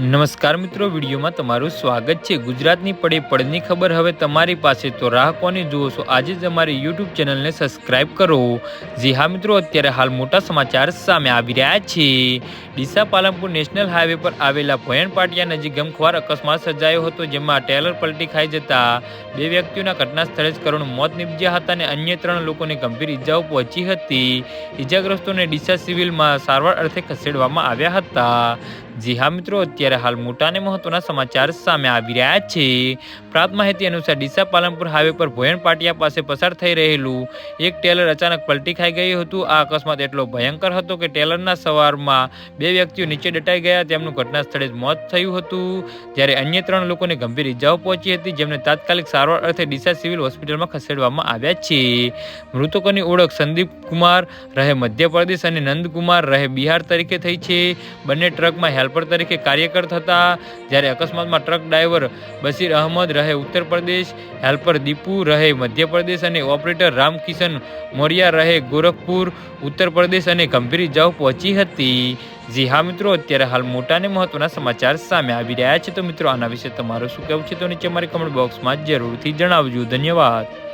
નમસ્કાર મિત્રો, વિડીયોમાં તમારું સ્વાગત છે. ગુજરાતની પડે પડની ખબર. હવે તમારી પાસે તો રાહ કોને જુઓ છો? આજે જ અમારી યુટ્યુબ ચેનલને સબસ્ક્રાઇબ કરો. જી હા મિત્રો, અત્યારે હાલ મોટા સમાચાર સામે આવી રહ્યા છે. ડીસા પાલનપુર નેશનલ હાઈવે પર આવેલા ભોયણ પાટિયા નજીક ગમખ્વાર અકસ્માત સર્જાયો હતો, જેમાં ટેલર પલટી ખાઈ જતા બે વ્યક્તિઓના ઘટના સ્થળે જ કરુણ મોત નીપજ્યા હતા અને અન્ય ત્રણ લોકોને ગંભીર ઈજાઓ પહોંચી હતી. ઈજાગ્રસ્તોને ડીસા સિવિલમાં સારવાર અર્થે ખસેડવામાં આવ્યા હતા. જી હા મિત્રો, અત્યારે હાલ મોટા અને મહત્વના સમાચાર સામે આવી રહ્યા છે. પ્રાપ્ત માહિતી અનુસાર ડીસા પાલનપુર હાઈવે પર ભોયણ પાટિયા પાસે પસાર થઈ રહેલું એક ટેલર અચાનક પલટી ખાઈ ગયું હતું. આ અકસ્માત એટલો ભયંકર હતો કે ટેલરના સવારમાં બે વ્યક્તિઓ નીચે દટાઈ ગયા. તેમનું ઘટના સ્થળે જ મોત થયું હતું. જ્યારે અન્ય ત્રણ લોકોને ગંભીર ઈજાઓ પહોંચી હતી, જેમને તાત્કાલિક સારવાર અર્થે ડીસા સિવિલ હોસ્પિટલમાં ખસેડવામાં આવ્યા છે. મૃતકોની ઓળખ સંદીપ કુમાર, રહે મધ્યપ્રદેશ અને નંદકુમાર, રહે બિહાર તરીકે થઈ છે. બંને ટ્રકમાં હેલ્પર તરીકે કાર્યકર થતા જ્યારે અકસ્માતમાં ટ્રક ડ્રાઈવર બશીર અહમદ રહે ઉત્તર પ્રદેશ, હેલ્પર દીપુ રહે મધ્યપ્રદેશ અને ઓપરેટર રામકિશન મોરિયા રહે ગોરખપુર, ઉત્તર પ્રદેશ અને ગંભીર ઇજાઓ પહોંચી હતી. જી હા મિત્રો, અત્યારે હાલ મોટા અને મહત્વના સમાચાર સામે આવી રહ્યા છે. તો મિત્રો, આના વિશે તમારું શું કહેવું છે? તો નીચે મારી કમેન્ટ બોક્સમાં જરૂરથી જણાવજો. ધન્યવાદ.